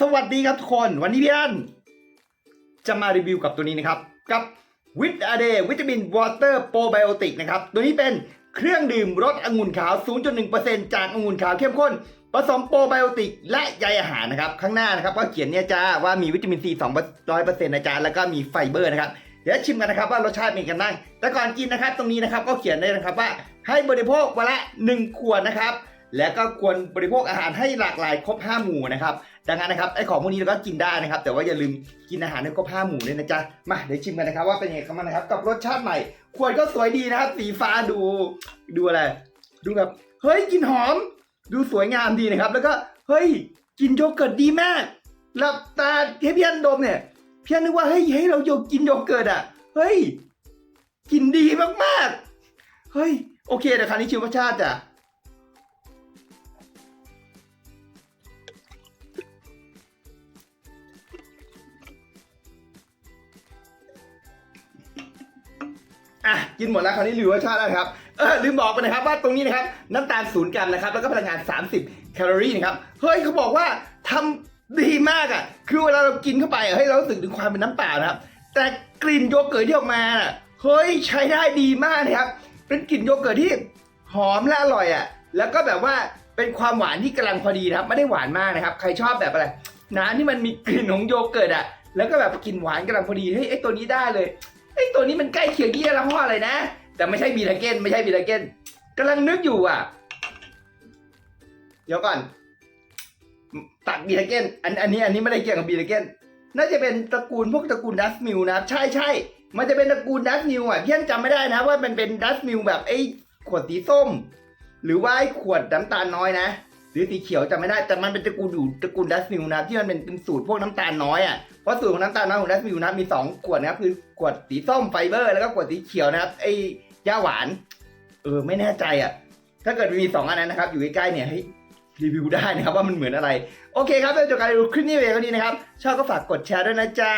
สวัสดีครับทุกคน วันนี้พี่อันจะมารีวิวกับตัวนี้นะครับ กับวิตาเดวิตามินวอเตอร์โปรไบโอติกนะครับ ตัวนี้เป็นเครื่องดื่มรสองุ่นขาว 0.1%จากองุ่นขาวเข้มข้น ผสมโปรไบโอติกและใยอาหารนะครับ ข้างหน้านะครับก็เขียนเนี่ยจ้าว่ามีวิตามินซี200%นะจ๊ะแล้วก็มีไฟเบอร์นะครับเดี๋ยวชิมกันนะครับว่ารสชาติเป็นกันบ้างแต่ก่อนกินนะครับ ตรงนี้นะครับก็เขียนเลยนะครับว่าให้บริโภควันละ 1 ขวดนะครับ และก็ควรบริโภคอาหารให้หลากหลายครบ 5 หมู่นะครับดังนั้นนะครับไอ้ของพวกนี้เราก็กินได้นะครับ แต่ว่าอย่าลืมกินอาหารให้ครบ 5 หมู่ด้วยนะจ๊ะมาเดี๋ยวชิมกันนะครับว่าเป็นยังไงกันบ้างนะครับกับรสชาติใหม่ขวดก็สวยดีนะครับ สีฟ้าดูดูอะไรดูแบบเฮ้ยกินหอม ดูสวยงามดีนะครับ แล้วก็เฮ้ยกินโยเกิร์ตดีมากหลับตาให้พี่อันดมเนี่ยพี่อันนึกว่าเฮ้ยเฮ้เราโยกินโยเกิร์ตอะเฮ้ยกินดีมากๆเฮ้ยโอเคเดี๋ยวคราวนี้ชิมรสชาติจ้ะ อะกินหมดแล้วคราวนี้รีวิวรสชาติแล้วนะครับเออลืมบอกไปนะครับว่าตรงนี้นะครับน้ำตาลศูนย์กรัมนะครับ แล้วก็พลังงาน 30 แคลอรี่นะครับเฮ้ยเขาบอกว่าทำดีมากอะ คือเวลาเรากินเข้าไปอะเฮ้ยเรารู้สึกถึงความเป็นน้ำเปล่านะครับ แต่กลิ่นโยเกิร์ตที่ออกมาน่ะเฮ้ยใช้ได้ดีมากนะครับ เป็นกลิ่นโยเกิร์ตที่หอมและอร่อยอะ แล้วก็แบบว่าเป็นความหวานที่กำลังพอดีนะครับ ไม่ได้หวานมากนะครับ ใครชอบแบบอะไรน้ำที่มันมีกลิ่นของโยเกิร์ตอะ แล้วก็แบบกลิ่นหวานกำลังพอดีเฮ้ยไอตัวนี้ได้เลย ไอ้ตัวนี้มันใกล้เคียงยี่ห้ออะไรนะ แต่ไม่ใช่บีทาเกนไม่ใช่บีทาเกนกำลังนึกอยู่อะ เดี๋ยวก่อน ตัดบีทาเกนอันอันนี้อันนี้ไม่ได้เกี่ยวกับบีทาเกนน่าจะเป็นตระกูลพวกตระกูลดัสมิลนะครับใช่ใช่มันจะเป็นตระกูลดัสมิลอะพี่ยังจำไม่ได้นะว่ามันเป็นดัสมิลแบบไอ้ขวดสีส้ม หรือว่าไอ้ขวดน้ำตาลน้อยนะหรือสีเขียวจำไม่ได้แต่มันเป็นตระกูลอยู่ตระกูลดัสมิลนะที่มันเป็นเป็นสูตรพวกน้ำตาลน้อยอะ เพราะสูตรของน้ำตาลน้อยของดัสมิวนะมีสองขวดนะครับคือขวดสีส้มไฟเบอร์ แล้วก็ขวดสีเขียวนะครับไอ้ย่าหวาน เออไม่แน่ใจอะ ถ้าเกิดมีสองอันนั้นนะครับ อยู่ใกล้ๆเนี่ยให้รีวิวได้นะครับว่ามันเหมือนอะไร โอเคครับเดี๋ยวจบการรีวิวคลิปนี้ไปเท่านี้นะครับ ชอบก็ฝากกดแชร์ด้วยนะจ๊ะ